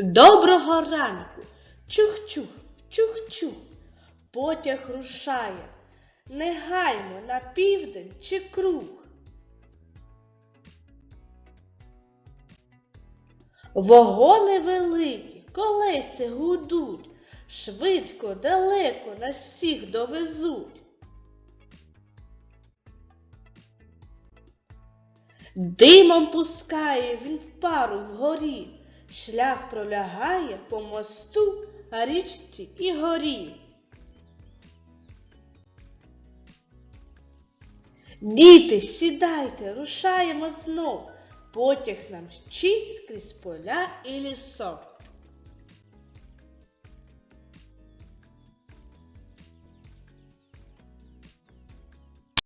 Доброго ранку. Чух-чух, чух-чух. Потяг рушає. Не гаймо на південь чи круг. Вогони великі, колеси гудуть, швидко, далеко нас всіх довезуть. Димом пускає він пару вгорі, шлях пролягає по мосту, річці і горі. Діти, сідайте, рушаємо знов. Потяг нам щить крізь поля і лісок.